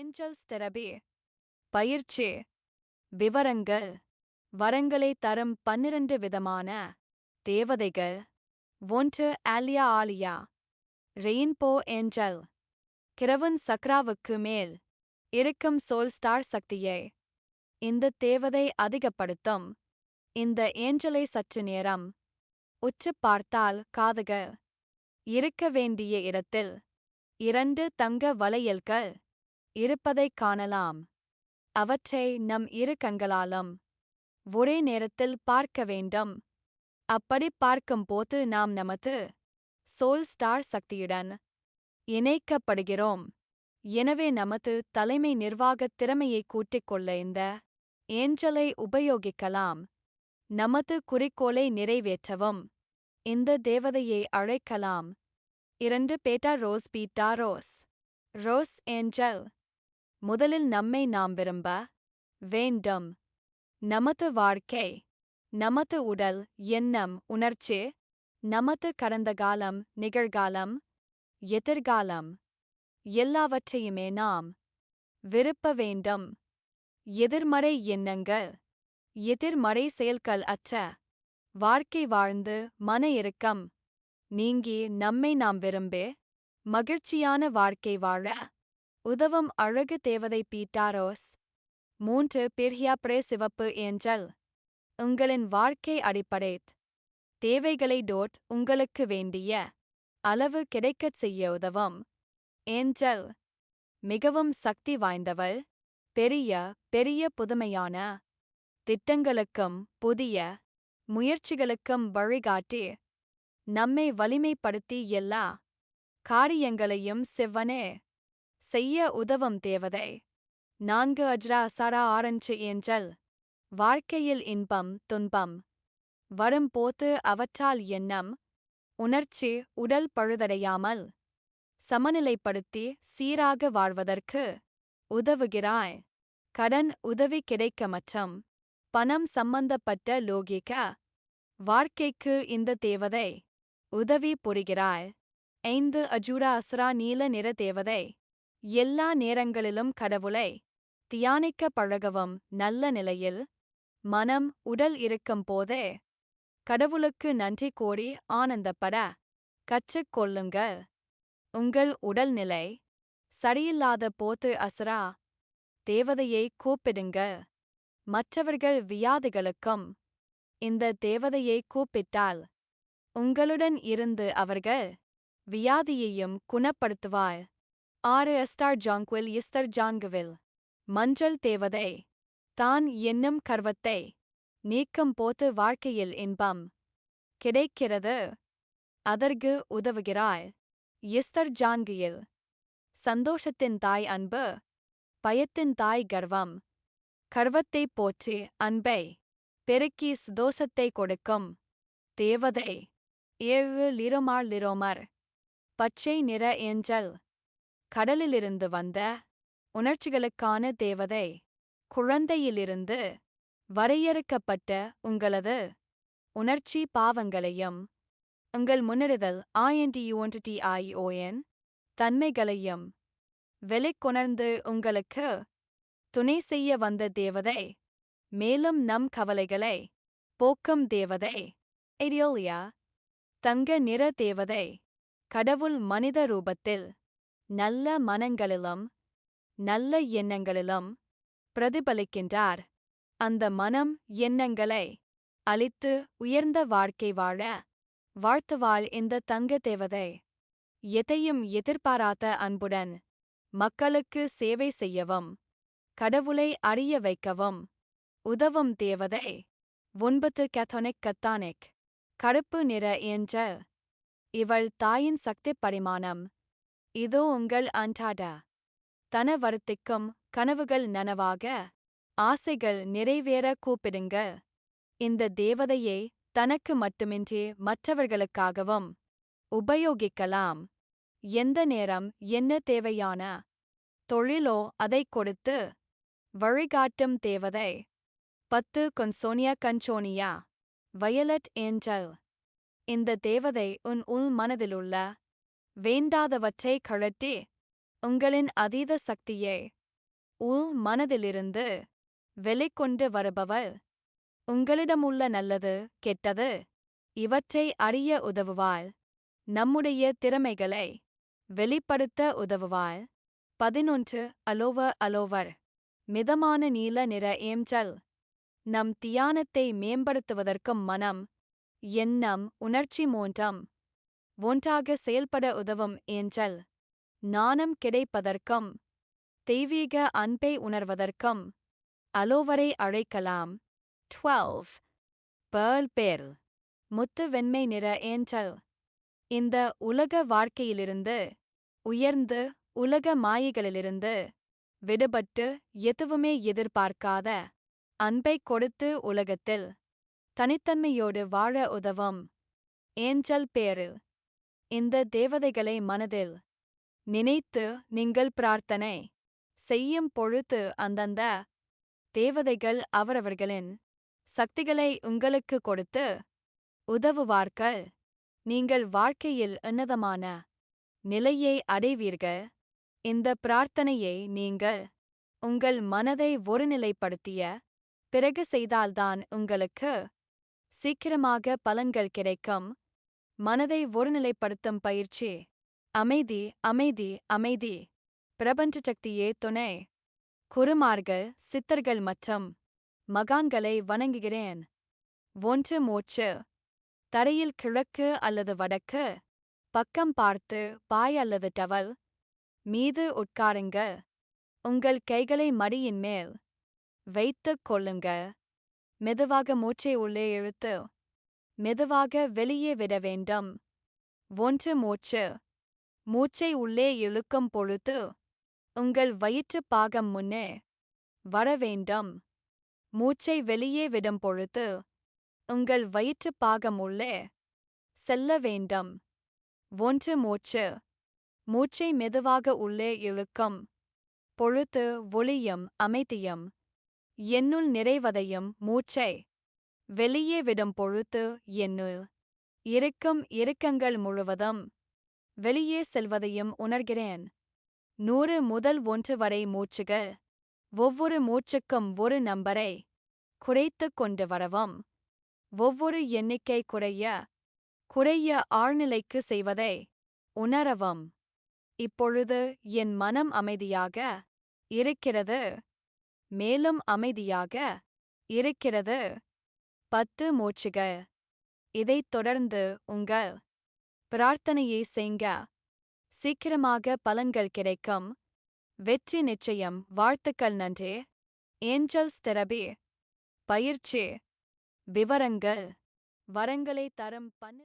Angeles therapy பயிற்சி விவரங்கள் வரங்களை தரும் பன்னிரண்டு விதமான தேவதைகள். ஒன்று ஆலியா ஆலியா ரெயின்போ ஏஞ்சல் கிரவன் சக்ராவுக்கு மேல் இருக்கும் சோல் ஸ்டார் சக்தியை. இந்த தேவதை அதிகப்படுத்தும். இந்த ஏஞ்சலை சற்று நேரம் உச்சு பார்த்தால் காதுகள் இருக்க வேண்டிய இடத்தில் இரண்டு தங்க வளையல்கள் இருப்பதைக் காணலாம். அவற்றை நம் இரு கண்களாலும் ஒரே நேரத்தில் பார்க்க வேண்டும். அப்படி பார்க்கும்போது நாம் நமது சோல் ஸ்டார் சக்தியுடன் இணைக்கப்படுகிறோம். எனவே நமது தலைமை நிர்வாகத் திறமையை கூட்டிக் கொள்ள இந்த ஏஞ்சலை உபயோகிக்கலாம். நமது குறிக்கோளை நிறைவேற்றவும். இந்த தேவதையை அழைக்கலாம். இரண்டு பேட்டா rose beta rose. Rose angel. முதலில் நம்மை நாம் விரும்ப வேண்டும். நமது வாழ்க்கை நமது உடல் எண்ணம் உணர்ச்சி நமது கடந்த காலம் நிகழ்காலம் எதிர்காலம் எல்லாவற்றையுமே நாம் விருப்ப வேண்டும். எதிர்மறை எண்ணங்கள் எதிர்மறை செயல்கள் அற்ற வாழ்க்கை வாழ்ந்து மன இறுக்கம் நீங்கி நம்மை நாம் விரும்பி மகிழ்ச்சியான வாழ்க்கை வாழ உதவும் அழகு தேவதை பீட்டாரோஸ். மூன்று பிர்ஹியா பிரே சிவப்பு ஏஞ்சல். உங்களின் வாழ்க்கை அடிப்படை. தேவைகளை டோட் உங்களுக்கு வேண்டிய அளவு கிடைக்கச் செய்ய உதவும். ஏஞ்சல். மிகவும் சக்தி வாய்ந்தவள். பெரிய பெரிய புதுமையான. திட்டங்களுக்கும் புதிய முயற்சிகளுக்கும் வழிகாட்டி. நம்மை வலிமைப்படுத்தி எல்லா காரியங்களையும் செவ்வனே. செய்ய உதவும் தேவதை. நான்கு அஜ்ரா சரா ஆரஞ்சு ஏஞ்சல். வாழ்க்கையில் இன்பம் துன்பம். வரும்போது அவற்றால் எண்ணம். உணர்ச்சி உடல் பழுதடையாமல். சமநிலைப்படுத்தி சீராக வாழ்வதற்கு உதவுகிறாய். கடன் உதவி கிடைக்க மற்றும். பணம் சம்பந்தப்பட்ட லோகிக வாழ்க்கைக்கு இந்த தேவதை உதவி புரிகிறாய். ஐந்து அஜூரா அசுரா நீல நிற தேவதை. எல்லா நேரங்களிலும் கடவுளை தியானிக்க பழகவும் நல்ல நிலையில் மனம் உடல் இருக்கும் போதே கடவுளுக்கு நன்றி கோரி ஆனந்தப்பட கற்றுக்கொள்ளுங்கள் உங்கள் உடல்நிலை சரியில்லாத போது அசரா தேவதையை கூப்பிடுங்கள். மற்றவர்கள் வியாதிகளுக்கும் இந்த தேவதையை கூப்பிட்டால் உங்களுடன் இருந்து அவர்கள் வியாதியையும் குணப்படுத்துவாள் ஆறு எஸ்டார் ஜாங்குவில் இஸ்தர் ஜான்குவில் மஞ்சள் தேவதை. தான் என்னும் கர்வத்தை. நீக்கும் போது வாழ்க்கையில் இன்பம். கிடைக்கிறது. அதற்கு உதவுகிறாய். இஸ்தர் ஜான்கியில் சந்தோஷத்தின் தாய் அன்பு. பயத்தின் தாய் கர்வம். கர்வத்தை போற்றி அன்பை. பெருக்கி சுதோஷத்தை கொடுக்கும். தேவதை. ஏழு லிரோமார் லிரோமர். பச்சை நிற ஏஞ்சல். கடலிலிருந்து வந்த உணர்ச்சிகளுக்கான தேவதை குழந்தையிலிருந்து வரையறுக்கப்பட்ட உங்களது உணர்ச்சி பாவங்களையும் உங்கள் முன்னிறுதல் ஐஎன்டியூஎன்டிஐஓஎன் தன்மைகளையும் வெளிக்கொணர்ந்து உங்களுக்கு துணை செய்ய வந்த தேவதை மேலும் நம் கவலைகளை போக்கும் தேவதை ஐடியோலியா தங்க நிற தேவதை கடவுள் மனித ரூபத்தில் நல்ல மனங்களிலும் நல்ல எண்ணங்களிலும் பிரதிபலிக்கின்றார். அந்த மனம் எண்ணங்களை அளித்து உயர்ந்த வாழ்க்கை வாழ வாழ்த்துவாள் இந்த தங்க தேவதை எதையும் எதிர்பாராத அன்புடன் மக்களுக்கு சேவை செய்யவும் கடவுளை அறிய வைக்கவும் உதவும் தேவதை. ஒன்பது கத்தோனிக் கத்தானிக். கருப்பு நிற என்ற இவள் தாயின் சக்தி பரிமாணம் இதோ உங்கள் அன்றாட தன வருத்திக்கும் கனவுகள் நனவாக ஆசைகள் நிறைவேற கூப்பிடுங்க. இந்த தேவதையை தனக்கு மட்டுமின்றி மற்றவர்களுக்காகவும் உபயோகிக்கலாம். எந்த நேரம் என்ன தேவையான? தொழிலோ அதை கொடுத்து வழிகாட்டும் தேவதை. பத்து கொன்சோனியா கன்சோனியா வயலட் ஏஞ்சல். இந்த தேவதை உன் உள் மனதிலுள்ள வேண்டாதவற்றை கழட்டி உங்களின் அதீத சக்தியை உள் மனதிலிருந்து வெளிக்கொண்டு வருபவள் உங்களிடமுள்ள நல்லது கெட்டது இவற்றை அறிய உதவுவாள் நம்முடைய திறமைகளை வெளிப்படுத்த உதவுவாள் பதினொன்று அலோவ அலோவர். மிதமான நீல நிற ஏம்சல் நம் தியானத்தை மேம்படுத்துவதற்கும் மனம் எண்ணம் உணர்ச்சி மூன்றம் ஒன்றாக செயல்பட உதவும் ஏஞ்சல். நாணம் கிடைப்பதற்கும் தெய்வீக அன்பை உணர்வதற்கும் அலோவரை அழைக்கலாம். டுவெல்வ். Pearl pearl. முத்து வெண்மை நிற ஏஞ்சல். இந்த உலக வாழ்க்கையிலிருந்து உயர்ந்து உலக மாயைகளிலிருந்து விடுபட்டு எதுவுமே எதிர்பார்க்காத அன்பை கொடுத்து உலகத்தில் தனித்தன்மையோடு வாழ உதவும் ஏஞ்சல் பேரில். இந்த தேவதைகளை மனதில் நினைத்து நீங்கள் பிரார்த்தனை செய்யும் பொழுது அந்தந்த தேவதைகள் அவரவர்களின் சக்திகளை உங்களுக்கு கொடுத்து உதவுவார்கள். நீங்கள் வாழ்க்கையில் உன்னதமான நிலையை அடைவீர்கள். இந்த பிரார்த்தனையை நீங்கள் உங்கள் மனதை ஒருநிலைப்படுத்திய பிறகு செய்தால்தான் உங்களுக்கு சீக்கிரமாக பலன்கள் கிடைக்கும். மனதை ஒருநிலைப்படுத்தும் பயிற்சி. அமைதி அமைதி அமைதி. பிரபஞ்ச சக்தியே துணை. குருமார்கள் சித்தர்கள் மற்றும் மகான்களை வணங்குகிறேன். ஒன்று மூச்சு. தரையில் கிழக்கு அல்லது வடக்கு. பக்கம் பார்த்து பாய் அல்லது டவல். மீது உட்காருங்க. உங்கள் கைகளை மடியின் மேல். வைத்துக் கொள்ளுங்க. மெதுவாக மூச்சை உள்ளே இழுத்து மெதுவாக வெளியே விட வேண்டும். ஒன்று மூச்சு. மூச்சை உள்ளே இழுக்கும் பொழுது உங்கள் வயிற்று பாகம் முன்னே வர வேண்டும். மூச்சை வெளியே விடும் பொழுது உங்கள் வயிற்று பாகம் உள்ளே செல்ல வேண்டும். ஒன்று மூச்சு. மூச்சை மெதுவாக உள்ளே இழுக்கும் பொழுது ஒளியும் அமைதியும் என்னுள் நிறைவதையும் மூச்சை வெளியே விடும் பொழுது என்னுள் இருக்கும் இறுக்கங்கள் முழுவதும் வெளியே செல்வதையும் உணர்கிறேன். நூறு முதல் ஒன்று வரை மூச்சுகள் ஒவ்வொரு மூச்சுக்கும் ஒரு நம்பரை குறைத்து கொண்டு வரவும் ஒவ்வொரு எண்ணிக்கை குறைய குறைய ஆழ்நிலைக்கு செய்வதை உணரவும். இப்பொழுது என் மனம் அமைதியாக இருக்கிறது மேலும் அமைதியாக இருக்கிறது. பத்து மூச்சுகள் இதைத் தொடர்ந்து உங்கள் பிரார்த்தனையை செய்ங்க. சீக்கிரமாக பலன்கள் கிடைக்கும். வெற்றி நிச்சயம். வாழ்த்துக்கள் நன்றி. Angels therapy. பயிற்சி. விவரங்கள். வரங்களை தரம் பன்னிரு